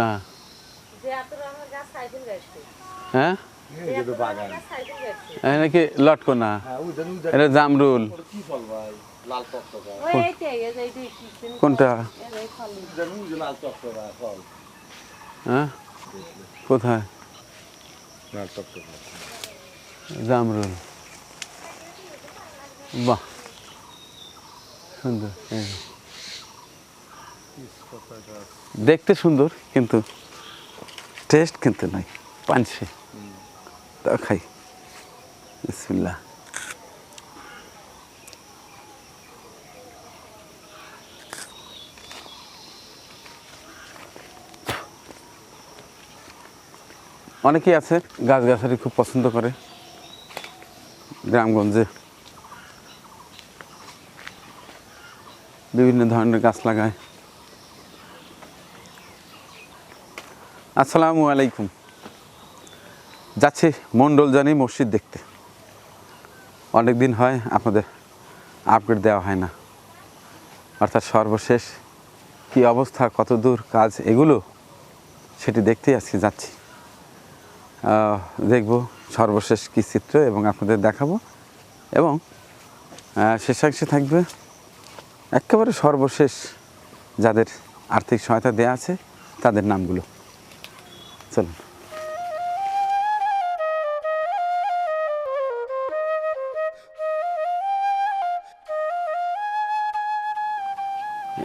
হ্যাঁ? যে এত রঙের গাছ সাইকেল গাছছে এই নাকি লটকনা হ্যাঁ উজান উজান এটা জামরুল। কোনটা? হ্যাঁ? কোথায়? জামরুল। বাহ। সুন্দর। দেখতে সুন্দর, কিন্তু টেস্ট কিন্তু নাই। পানসে। তা খাই। বিসমিল্লাহ। অনেকেই আছে, গাছগাছালি খুব পছন্দ করে। গ্রামগঞ্জে বিভিন্ন ধরনের গাছ লাগায়। আসসালামু আলাইকুম। যাচ্ছি মণ্ডল জানি মসজিদ দেখতে। অনেক দিন হয় আপনাদের আপডেট দেওয়া হয় না। অর্থাৎ সর্বশেষ কি অবস্থা, কত দূর কাজ এগুলো সেটি দেখতেই আজকে যাচ্ছি। দেখব সর্বশেষ কী চিত্র এবং আপনাদের দেখাবো এবং শেষাংশে থাকবে একেবারে সর্বশেষ যাদের আর্থিক সহায়তা দেওয়া আছে তাদের নামগুলো। চলুন।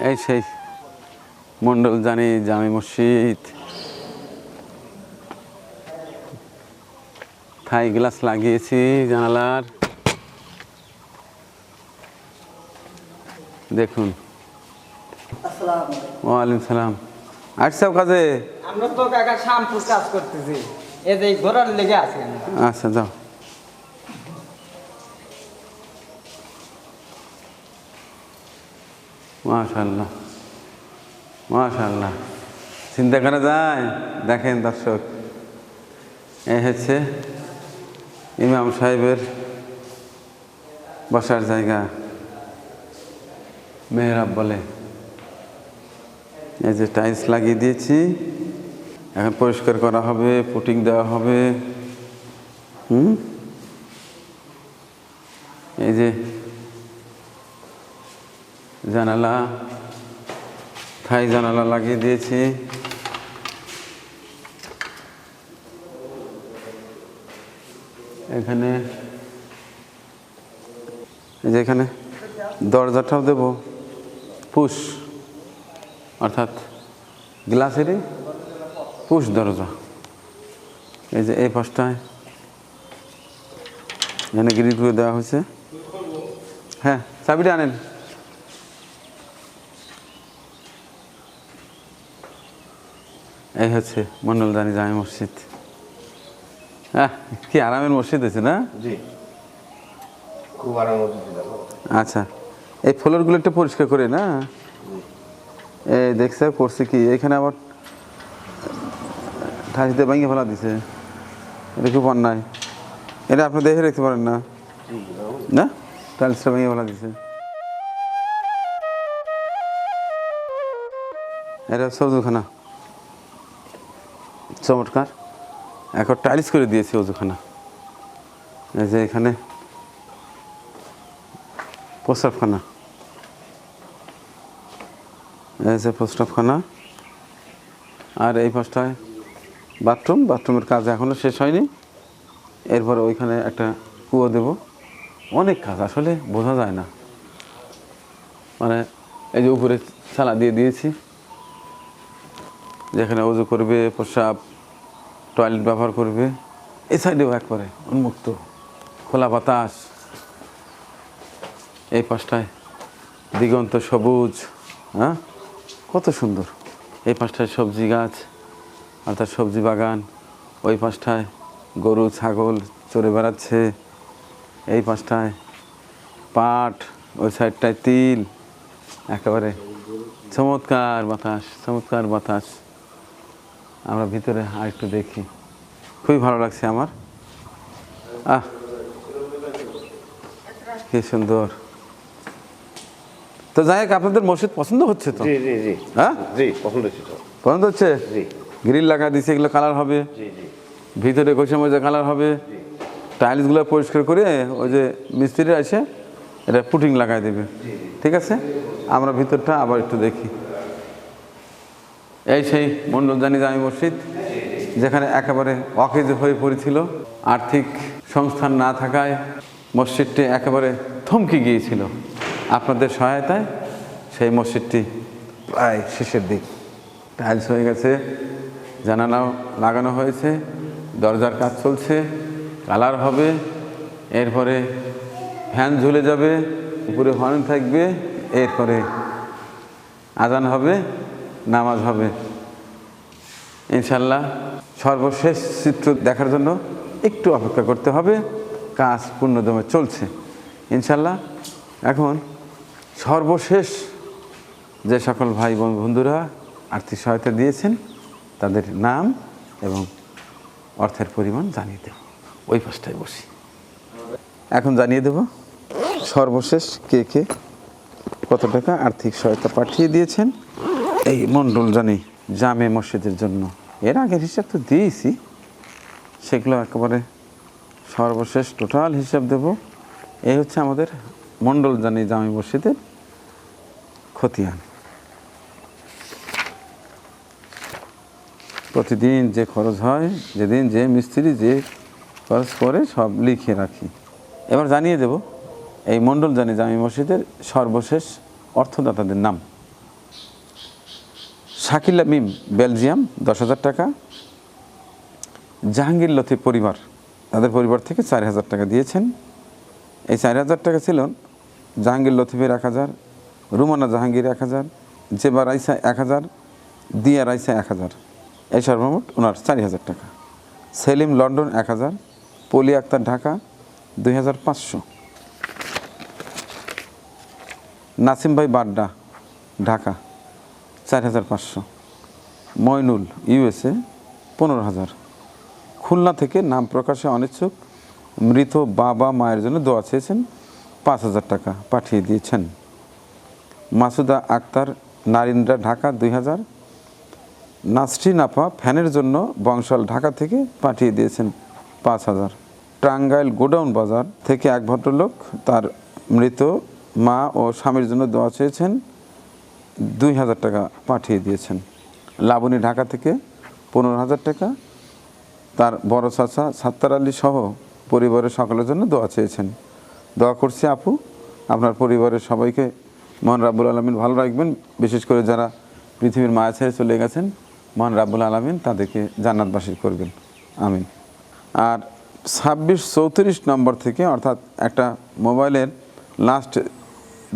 এই সেই মণ্ডল জানি জামি মসজিদ। থাই গ্লাস লাগিয়েছি জানালার। দেখুন। ওয়ালাইকুম সালাম। আসছাও কাজে? আমরা তো কাকা শ্যাম্পুর কাজ করতেছি। এই যে ঘোরার লেগে আছেন আচ্ছা যাও। মাশাল্লাহ মাশাল্লাহ চিন্তা করা যায়? দেখেন দর্শক এ হচ্ছে ইমাম সাহেবের বসার জায়গা মেহরাব বলে। এই যে টাইলস লাগিয়ে দিয়েছি। এখন পরিষ্কার করা হবে পুটিং দেওয়া হবে। হুম? এই যে জানালা, থাই জানালা লাগিয়ে দিয়েছি। এখানে এই যে এখানে দরজাটাও দেব। পুশ। অর্থাৎ গ্লাসেরই পুশ দরজা। এই যে এই পাশটায় এখানে গ্রিল করে দেওয়া হয়েছে। হ্যাঁ চাবিটা আনেন। এই হচ্ছে মন্ডলদানি জামে মসজিদ। হ্যাঁ কি আরামের মসজিদ আছে না? আচ্ছা এই ফ্লোরগুলো একটু পরিষ্কার করে না? এই দেখছে করছে কি? এখানে আবার ঠাসিতে ভেঙে ফেলা দিছে। এটা খুব অন্যায় এটা আপনি দেখে রাখতে পারেন না? না? টাইলসটা ভেঙে ফেলা দিছে। এটা সবজুখানা চমৎকার। এখন টাইলস করে দিয়েছি অজুখানা এই যে এখানে প্রস্রাবখানা। এই যে প্রস্রাবখানা আর এই পাশটায় বাথরুম বাথরুমের কাজ এখনও শেষ হয়নি। এরপরে ওইখানে একটা কুয়ো দেব। অনেক কাজ, আসলে বোঝা যায় না। মানে এই যে উপরে ছালা দিয়ে দিয়েছি। যেখানে অজু করবে প্রস্রাব টয়লেট ব্যবহার করবে। এই সাইডেও একবারে উন্মুক্ত, খোলা বাতাস। এই পাশটায় দিগন্ত সবুজ হ্যাঁ? কত সুন্দর। এই পাশটায় সবজি গাছ অর্থাৎ সবজি বাগান, ওই পাশটায় গরু, ছাগল চড়ে বেড়াচ্ছে, এই পাশটায় পাট, ওই সাইডটায় তিল, একেবারে চমৎকার বাতাস চমৎকার বাতাস। আমরা ভিতরে আর একটু দেখি। খুবই ভালো লাগছে আমার। আহ, কি সুন্দর। তো যাই হোক আপনাদের মসজিদ পছন্দ হচ্ছে তো? জি জি জি। হ্যাঁ? জি পছন্দ হয়েছে তো। পছন্দ হচ্ছে? জি। গ্রিল লাগা দিছে এগুলো কালার হবে। জি জি। ভিতরে ঘষে মজা কালার হবে। টাইলসগুলো পরিষ্কার করে ওই যে মিস্ত্রি আছে এটা পুটিং লাগাই দেবে। ঠিক আছে? আমরা ভিতরটা আবার একটু দেখি। এই সেই মন্ডল জানি জামি মসজিদ যেখানে একেবারে অকেজ হয়ে পড়েছিল। আর্থিক সংস্থান না থাকায় মসজিদটি একেবারে থমকে গিয়েছিল। আপনাদের সহায়তায় সেই মসজিদটি প্রায় শেষের দিক। টাইলস হয়ে গেছে জানালাও লাগানো হয়েছে, দরজার কাজ চলছে, কালার হবে, এরপরে ফ্যান ঝুলে যাবে, উপরে হর্ন থাকবে, এরপরে আজান হবে, নামাজ হবে। ইনশাল্লাহ সর্বশেষ চিত্র দেখার জন্য একটু অপেক্ষা করতে হবে, কাজ পূর্ণদমে চলছে। ইনশাল্লাহ এখন সর্বশেষ যে সকল ভাই বোন বন্ধুরা আর্থিক সহায়তা দিয়েছেন, তাদের নাম এবং অর্থের পরিমাণ জানিয়ে দেব। ওই পাশটায় বসি। এখন জানিয়ে দেব, সর্বশেষ কে কে কত টাকা আর্থিক সহায়তা পাঠিয়ে দিয়েছেন। এই মণ্ডল জানি জামে মসজিদের জন্য। এর আগের হিসাব তো দিয়েছি। সেগুলো একেবারে সর্বশেষ, টোটাল হিসাব দেব। এই হচ্ছে আমাদের মণ্ডল জানি জামে মসজিদের খতিয়ান প্রতিদিন যে খরচ হয়, যেদিন যে মিস্ত্রি যে খরচ করে, সব লিখে রাখি। এবার জানিয়ে দেব, এই মণ্ডল জানি জামি মসজিদের সর্বশেষ অর্থদাতাদের নাম। শাকিলা মিম, বেলজিয়াম, দশ হাজার টাকা। জাহাঙ্গীর লতিফ পরিবার, তাদের পরিবার থেকে চার হাজার টাকা দিয়েছেন। এই চার হাজার টাকা ছিল জাহাঙ্গীর লতিফের এক হাজার, রুমানা জাহাঙ্গীর এক হাজার, জেবা রাইসা এক হাজার, দিয়া রাইসা এক হাজার। এই সর্বমোট ওনার চারি হাজার টাকা। সেলিম লন্ডন এক হাজার, পলি আক্তার ঢাকা দুই হাজার পাঁচশো। নাসিম ভাই বাড্ডা, ঢাকা চার হাজার পাঁচশো। ময়নুল ইউএসএ পনেরো হাজার। খুলনা থেকে নাম প্রকাশে অনিচ্ছুক মৃত বাবা মায়ের জন্য দোয়া চেয়েছেন পাঁচ হাজার টাকা পাঠিয়ে দিয়েছেন। মাসুদা আক্তার, নারিন্দ্রা ঢাকা দুই হাজার। নাসরিন আপা ফ্যানের জন্য বংশাল ঢাকা থেকে পাঠিয়ে দিয়েছেন পাঁচ হাজার। টাঙ্গাইল গোডাউন বাজার থেকে এক ভদ্রলোক তার মৃত মা ও স্বামীর জন্য দোয়া চেয়েছেন, দুই হাজার টাকা পাঠিয়ে দিয়েছেন। লাবণী ঢাকা থেকে পনেরো হাজার টাকা, তার বড় চাচা সাত্তার আলী সহ পরিবারের সকলের জন্য দোয়া চেয়েছেন। দোয়া করছি আপু। আপনার পরিবারের সবাইকে মহান রাব্বুল আলমিন ভালো রাখবেন। বিশেষ করে যারা পৃথিবীর মায়া ছেড়ে চলে গেছেন, মহান রাব্বুল আলমিন তাদেরকে জান্নাতবাসী করবেন। আমিন। আর ছাব্বিশ চৌত্রিশ নম্বর থেকে অর্থাৎ একটা মোবাইলের last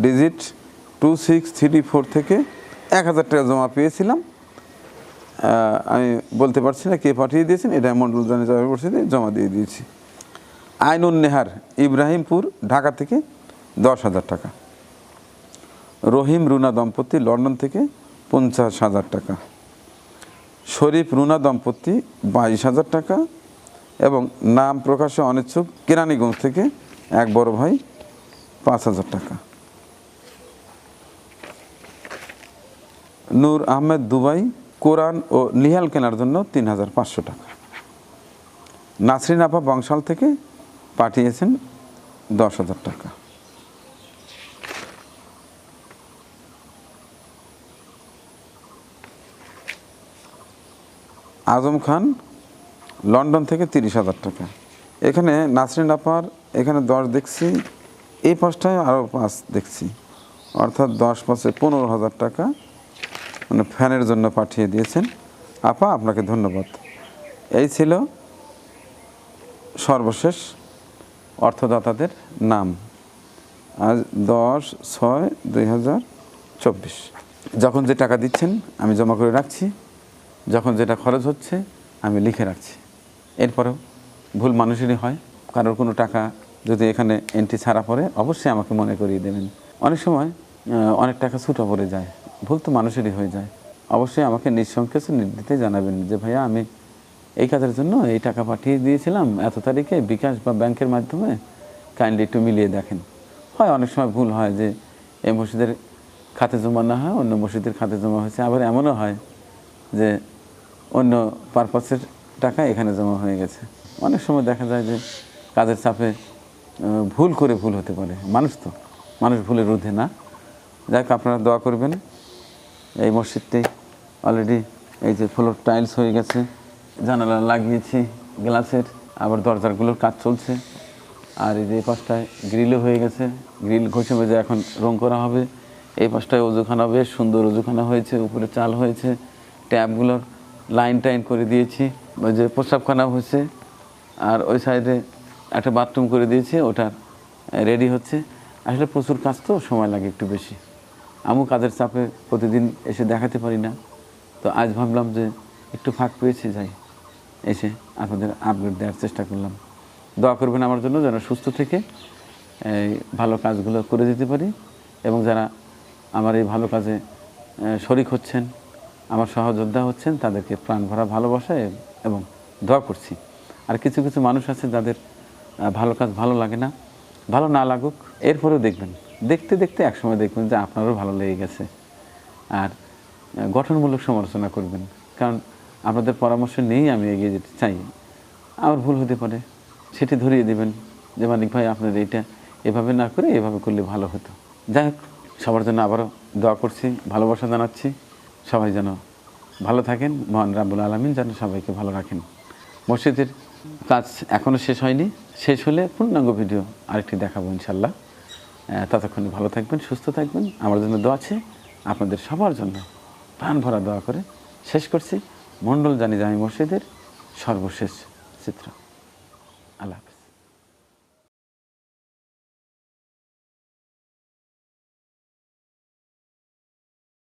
digit two six three four থেকে এক হাজার টাকা জমা পেয়েছিলাম। আমি বলতে পারছি না কে পাঠিয়ে দিয়েছেন, এটা মন্ডল জানে জমা দিয়ে দিয়েছি। আইনুন নেহার ইব্রাহিমপুর, ঢাকা থেকে দশ হাজার টাকা। রহিম রুনা দম্পতি, লন্ডন থেকে পঞ্চাশ হাজার টাকা। শরীফ রুনা দম্পতি, বাইশ হাজার টাকা। এবং নাম প্রকাশে অনিচ্ছুক কেরানীগঞ্জ থেকে এক বড় ভাই, পাঁচ হাজার টাকা। নূর আহমেদ দুবাই, কোরআন ও নিহাল কেনার জন্য তিন হাজার পাঁচশো টাকা। নাসরিন আপা বংশাল থেকে পাঠিয়েছেন দশ হাজার টাকা। আজম খান, লন্ডন থেকে তিরিশ হাজার টাকা। এখানে নাসরিন আপার, এখানে দশ দেখছি, এই পাঁচটায় আরও পাঁচ দেখছি। অর্থাৎ দশ পাঁচে পনেরো হাজার টাকা মানে ফ্যানের জন্য পাঠিয়ে দিয়েছেন। আপা, আপনাকে ধন্যবাদ। এই ছিল সর্বশেষ অর্থদাতাদের নাম। আজ দশ ছয় দুই হাজার চব্বিশ। যখন যে টাকা দিচ্ছেন, আমি জমা করে রাখছি। যখন যেটা খরচ হচ্ছে, আমি লিখে রাখছি। এরপরেও ভুল মানুষেরই হয়। কারোর কোনো টাকা যদি এখানে এন্ট্রি ছাড়া পড়ে, অবশ্যই আমাকে মনে করিয়ে দেবেন। অনেক সময় অনেক টাকা ছুটো পড়ে যায়। ভুল তো মানুষেরই হয়ে যায়। অবশ্যই আমাকে নিঃসংকোচে নির্দিতে জানাবেন যে, ভাইয়া, আমি এই কাজের জন্য এই টাকা পাঠিয়ে দিয়েছিলাম। এত তারিখে বিকাশ বা ব্যাংকের মাধ্যমে কাইন্ডলি একটু মিলিয়ে দেখেন। হয় অনেক সময় ভুল হয় যে এই মসজিদের খাতে জমা না হয়, অন্য মসজিদের খাতে জমা হয়েছে। আবার এমনও হয় যে অন্য পারপাসের টাকা এখানে জমা হয়ে গেছে। অনেক সময় দেখা যায় যে কাজের চাপে ভুল করে ভুল হতে পারে। মানুষ তো, মানুষ ভুলে রোধে না। যাই আপনারা দোয়া করবেন। এই মসজিদটি অলরেডি এই যে ফ্লোর টাইলস হয়ে গেছে। জানালা লাগিয়েছি, গ্লাসের, আবার দরজাগুলোর কাজ চলছে। আর এই যে পাশটায় গ্রিলও হয়ে গেছে। গ্রিল ঘষে মেজে এখন রং করা হবে। এই পাশটায় অজুখানা বেশ সুন্দর অজুখানা হয়েছে, উপরে চাল হয়েছে। ট্যাপগুলোর লাইন টাইন করে দিয়েছি। ওই যে প্রস্রাবখানা হয়েছে আর ওই সাইডে একটা বাথরুম করে দিয়েছি ওটা রেডি হচ্ছে। আসলে প্রচুর কাজ তো, সময় লাগে একটু বেশি। আমিও কাজের চাপে প্রতিদিন এসে দেখাতে পারি না। তো আজ ভাবলাম যে একটু ফাঁক পেয়েছি, যাই। এসে আপনাদের আপডেট দেওয়ার চেষ্টা করলাম। দোয়া করবেন আমার জন্য যেন সুস্থ থেকে এই ভালো কাজগুলো করে দিতে পারি এবং যারা আমার এই ভালো কাজে শরিক হচ্ছেন, আমার সহযোদ্ধা হচ্ছেন, তাদেরকে প্রাণ ভরা ভালোবাসা এবং দোয়া করছি। আর কিছু কিছু মানুষ আছে যাদের ভালো কাজ ভালো লাগে না, ভালো না লাগুক, এরপরেও দেখবেন। দেখতে দেখতে একসময় দেখবেন যে আপনারও ভালো লেগে গেছে। আর গঠনমূলক সমালোচনা করবেন। কারণ আপনাদের পরামর্শ নিয়েই আমি এগিয়ে যেতে চাই। আমার ভুল হতে পারে। সেটি ধরিয়ে দেবেন যে, মানিক ভাই, আপনার এইটা এভাবে না করে এভাবে করলে ভালো হতো। যাই হোক, সবার জন্য আবারও দোয়া করছি, ভালোবাসা জানাচ্ছি। সবাই যেন ভালো থাকেন। মহান রাব্বুল আলমিন যেন সবাইকে ভালো রাখেন। মসজিদের কাজ এখনও শেষ হয়নি। শেষ হলে পূর্ণাঙ্গ ভিডিও আরেকটি দেখাবো ইনশাল্লাহ ততক্ষণে ভালো থাকবেন, সুস্থ থাকবেন। আমার জন্য দোয়া আছে। আপনাদের সবার জন্য প্রাণ ভরা দোয়া করে শেষ করছি। মণ্ডল জানি জামি মসজিদের সর্বশেষ চিত্র। আল্লাহ